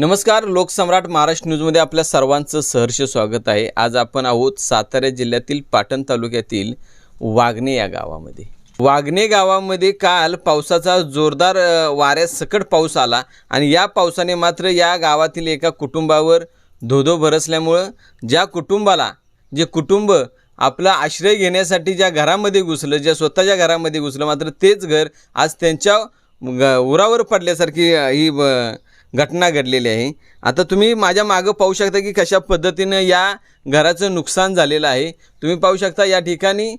नमस्कार लोकसम्राट महाराष्ट्र न्यूजमध्ये आपल्या सर्वांचं सहर्ष स्वागत आहे. आज आपण आहोत सातारा जिल्ह्यातील पाटण तालुक्यातील वाघणे या गावामध्ये. वाघणे गावामध्ये काल पावसाचा जोरदार अ, वाऱ्यासकट पाऊस आला आणि या पावसाने मात्र या गावातील एका कुटुंबावर धोधो भरसल्यामुळं ज्या कुटुंबाला जे कुटुंब आपला आश्रय घेण्यासाठी ज्या घरामध्ये घुसलं ज्या स्वतःच्या घरामध्ये घुसलं मात्र तेच घर आज त्यांच्या ग- उरावर पडल्यासारखी ही ब- घटना घडलेली आहे. आता तुम्ही माझ्या मागं पाहू शकता की कशा पद्धतीनं या घराचं नुकसान झालेलं आहे. तुम्ही पाहू शकता या ठिकाणी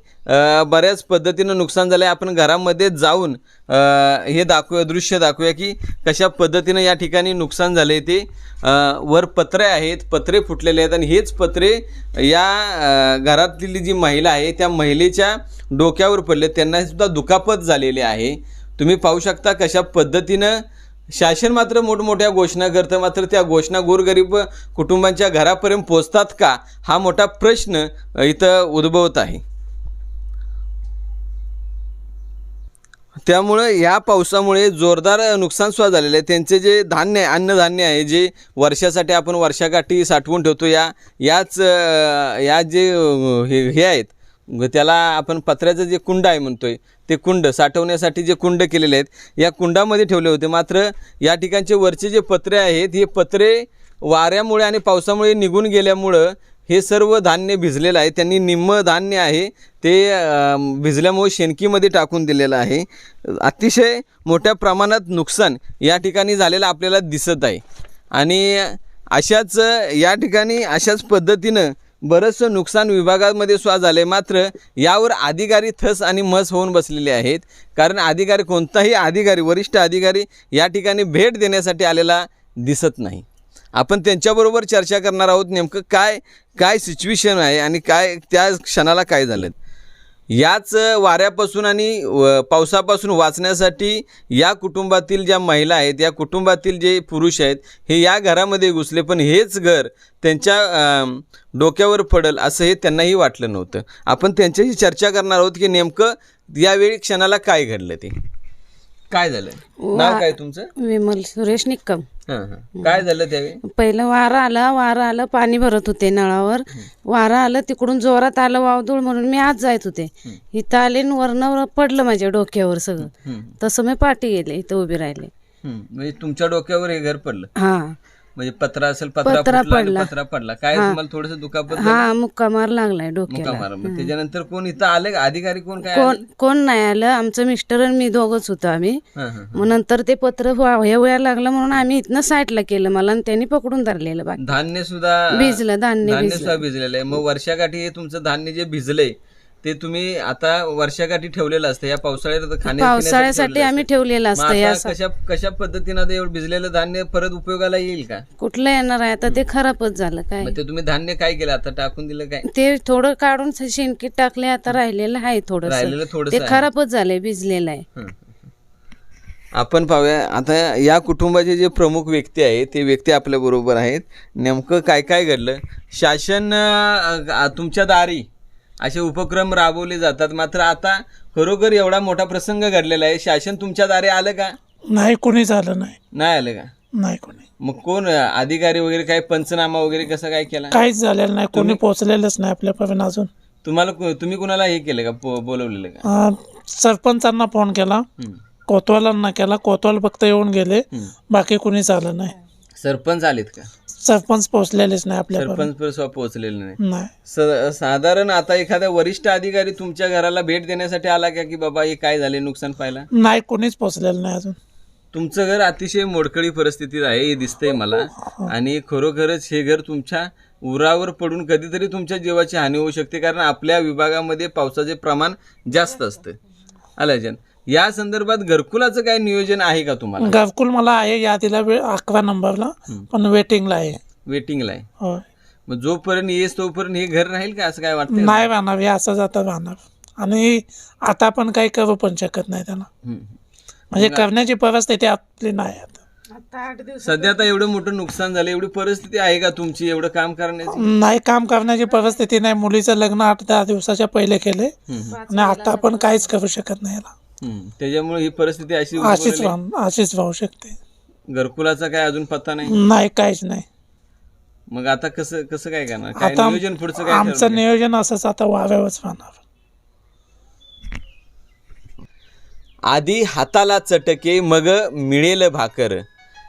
बऱ्याच पद्धतीनं नुकसान झालं आहे आपण घरामध्ये जाऊन हे दाखवूया दृश्य दाखवूया की कशा पद्धतीनं या ठिकाणी नुकसान झालं आहे ते वर पत्रे आहेत पत्रे फुटलेले आहेत आणि हेच पत्रे या घरातली जी महिला आहे त्या महिलेच्या डोक्यावर पडले त्यांनासुद्धा दुखापत झालेली आहे. तुम्ही पाहू शकता कशा पद्धतीनं शासन मात्र मोठमोठ्या घोषणा करतं. मात्र त्या घोषणा गोरगरीब कुटुंबांच्या घरापर्यंत पोचतात का? हा मोठा प्रश्न इथं उद्भवत आहे. त्यामुळं या पावसामुळे जोरदार नुकसानसुद्धा झालेलं आहे. त्यांचे जे धान्य आहे अन्नधान्य आहे जे वर्षासाठी आपण वर्षाकाठी साठवून ठेवतो या याच या जे हे हे आहेत त्याला आपण पत्र्याचं जे कुंड आहे म्हणतोय ते कुंड साठवण्यासाठी जे कुंड केलेले आहेत या कुंडामध्ये ठेवले होते. मात्र या ठिकाणचे वरचे जे पत्रे आहेत हे पत्रे वाऱ्यामुळे आणि पावसामुळे निघून गेल्यामुळं हे सर्व धान्य भिजलेलं आहे. त्यांनी निम्म धान्य आहे ते भिजल्यामुळे शेणकीमध्ये टाकून दिलेलं आहे. अतिशय मोठ्या प्रमाणात नुकसान या ठिकाणी झालेलं आपल्याला दिसत आहे. आणि अशाच या ठिकाणी अशाच पद्धतीनं बरंचसं नुकसान विभागामध्ये सुद्धा झालं मात्र यावर अधिकारी थस आणि मस होऊन बसलेले आहेत. कारण अधिकारी कोणताही अधिकारी वरिष्ठ अधिकारी या ठिकाणी भेट देण्यासाठी आलेला दिसत नाही. आपण त्यांच्याबरोबर चर्चा करणार आहोत नेमकं काय काय सिच्युएशन आहे आणि काय त्या क्षणाला काय झालं? याच वाऱ्यापासून आणि व- पावसापासून वाचण्यासाठी या कुटुंबातील ज्या महिला आहेत या कुटुंबातील जे पुरुष आहेत हे या घरामध्ये घुसले. पण हेच घर त्यांच्या डोक्यावर पडल असं हे त्यांनाही वाटलं नव्हतं. आपण त्यांच्याशी चर्चा करणार आहोत की नेमकं यावेळी क्षणाला काय घडलं ते. काय झालं नाव काय तुमचं? विमल सुरेश निक्कम. काय झालं त्यावेळी? पहिलं वारं आलं वारं आलं पाणी भरत होते नळावर. वारं आलं तिकडून जोरात आलं वावदूळ म्हणून मी आज जात होते. इथं आले वरनं पडलं माझ्या डोक्यावर सगळं. तसं मी पाठी गेले इथं उभी राहिले. म्हणजे तुमच्या डोक्यावर हे घर पडलं. हा. म्हणजे पत्रा असेल पत्रा पत्रा फुटला आणि पडला. पत्रा पडला. काय तुम्हाला थोडस दुखापत हा मुक्का मार लागलाय मुका डोक्याला. मारा मग त्याच्यानंतर कोण इथं आले का? अधिकारी कोण काय कोण कोण नाही आलं. आमचं मिस्टर आणि मी दोघंच होतो आम्ही. हां, हां. मग नंतर ते पत्र वा- हे व्हायला लागलं म्हणून आम्ही इथनं साईडला केलं मला आणि त्यांनी पकडून धरलेलं बाकी. धान्य सुद्धा भिजलं धान्य धान्य भिजलं. सुद्धा भिजलेलं आहे. मग वर्षाकाठी हे तुमचं धान्य जे भिजलंय ते तुम्ही आता वर्षाकाठी ठेवलेलं असतं. या पावसाळ्यात खाण्यापिण्यासाठी पावसाळ्यासाठी आम्ही. ठेवलेलं असतं या कशा कशा पद्धतीनं एवढं भिजलेलं धान्य परत उपयोगाला येईल का? कुठलं येणार आहे? आता ते खराबच झालं काय? मग ते तुम्ही धान्य काय केलं? आता टाकून दिलं काय? ते थोडं काढून शेणकीत टाकले आता राहिलेलं आहे थोडं राहिलेलं थोडस ते खराबच झालंय भिजलेलं आहे. आपण पाहूया. आता या कुटुंबाचे जे प्रमुख व्यक्ती आहे ते व्यक्ती आपल्या बरोबर आहेत. नेमकं काय काय घडलं? शासन तुमच्या दारी असे उपक्रम राबवले जातात. मात्र आता खरोखर एवढा मोठा प्रसंग घडलेला आहे. शासन तुमच्या दारी आलं का? नाही कोणी झालं नाही. नाही आलं का? नाही कोणी. मग कोण अधिकारी वगैरे काय पंचनामा वगैरे कसं काय केला? काहीच झालेलं नाही. कोणी पोचलेलंच नाही आपल्यापर्यंत अजून. तुम्हाला को- तुम्ही कुणाला हे केलं का? पो- बोलवलेलं का? अं, सरपंचांना फोन केला. हम्म. कोतवालांना केला. कोतवाल फक्त येऊन गेले. हम्म. बाकी कोणी झालं नाही. सरपंच आलेत का? सरपंच पोचलेलेच नाही आपल्यापर्यंत. सरपंच पण स्व- पोहोचलेले नाही. नाही. स- साधारण आता एखादा वरिष्ठ अधिकारी तुमच्या घराला भेट देण्यासाठी आला का की बाबा हे काय झाले नुकसान पाहिला? नाही कोणीच पोचलेलं नाही अजून. तुमचं घर अतिशय मोडकळी परिस्थितीत आहे हे दिसतंय मला. आणि खरोखरच हे घर तुमच्या उरावर पडून कधीतरी तुमच्या जीवाची हानी होऊ शकते कारण आपल्या विभागामध्ये पावसाचे प्रमाण जास्त असतं. आलाजन या संदर्भात घरकुलाचं काय नियोजन आहे का तुम्हाला? घरकुल मला आहे यादीला वे- अकरा नंबरला पण वेटिंगला आहे. वेटिंगला आहे. होय. मग जोपर्यंत येस तोपर्यंत हे घर राहील का? असं काय वाटतं नाही राहणार हे असं जाता राहणार. आणि आता आपण काही करू पण शकत नाही त्याला. म्हणजे करण्याची परिस्थिती आपली नाही आता. सध्या आता एवढं मोठं नुकसान झालं एवढी परिस्थिती आहे का तुमची? एवढं काम करण्याची? नाही काम करण्याची परिस्थिती नाही. मुलीचं लग्न आठ दहा दिवसाच्या पहिले केले हम्म. आणि आता आपण काहीच करू शकत नाही याला. त्याच्यामुळे ही परिस्थिती अशी अशीच. राहून अशीच राहू शकते. घरकुलाचा काय अजून पत्ता नाही? नाही काहीच नाही. मग आता कसं कसं काय करणार? काय आता नियोजन पुढचं काय आमचं? नियोजन असंच आता वाऱ्यावरच राहणार. आधी हाताला चटके मग मिळेल भाकर.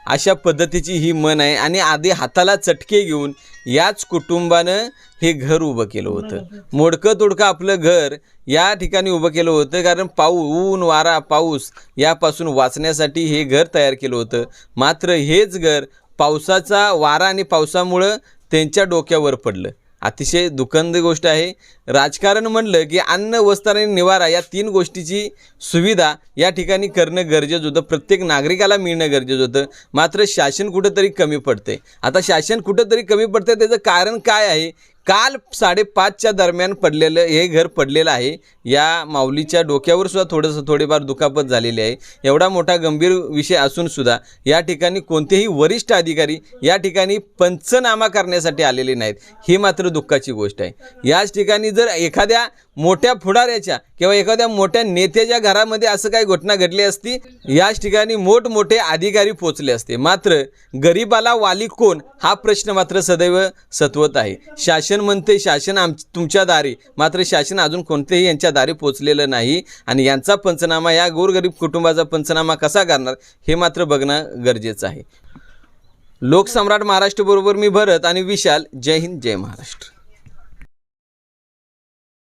अशा पद्धतीची ही मन आहे. आणि आधी हाताला चटके घेऊन याच कुटुंबानं हे घर उभं केलं होतं. मोडकं तोडकं आपलं घर या ठिकाणी उभं केलं होतं. कारण पाऊ ऊन वारा पाऊस यापासून वाचण्यासाठी हे घर तयार केलं होतं. मात्र हेच घर पावसाचा वारा आणि पावसामुळं त्यांच्या डोक्यावर पडलं. अतिशय दुखंद गोष्ट आहे. राजकारण म्हणलं की अन्न वस्त्र आणि निवारा या तीन गोष्टीची सुविधा या ठिकाणी करणं गरजेचं होतं. प्रत्येक नागरिकाला मिळणं गरजेचं होतं. मात्र शासन कुठंतरी कमी पडते आता शासन कुठंतरी कमी पडते त्याचं कारण काय आहे? काल साडेपाचच्या दरम्यान पडलेलं हे घर पडलेलं आहे. या माऊलीच्या डोक्यावर सुद्धा थोडंसं थोडेफार दुखापत झालेली आहे. एवढा मोठा गंभीर विषय असून सुद्धा या ठिकाणी कोणतेही वरिष्ठ अधिकारी या ठिकाणी पंचनामा करण्यासाठी आलेले नाहीत. ही मात्र दुःखाची गोष्ट आहे. याच ठिकाणी जर एखाद्या मोठ्या फुडाऱ्याच्या किंवा एखाद्या मोठ्या नेत्याच्या घरामध्ये असं काही घटना घडली असती याच ठिकाणी मोठमोठे अधिकारी पोचले असते. मात्र गरीबाला वाली कोण? हा प्रश्न मात्र सदैव सत्वत आहे. शासन म्हणते शासन आम तुमच्या दारी. मात्र शासन अजून कोणतेही यांच्या दारी पोचलेलं नाही आणि यांचा पंचनामा या गोरगरीब कुटुंबाचा पंचनामा कसा करणार हे मात्र बघणं गरजेचं आहे. लोकसम्राट महाराष्ट्रबरोबर मी भरत आणि विशाल. जय हिंद जय महाराष्ट्र.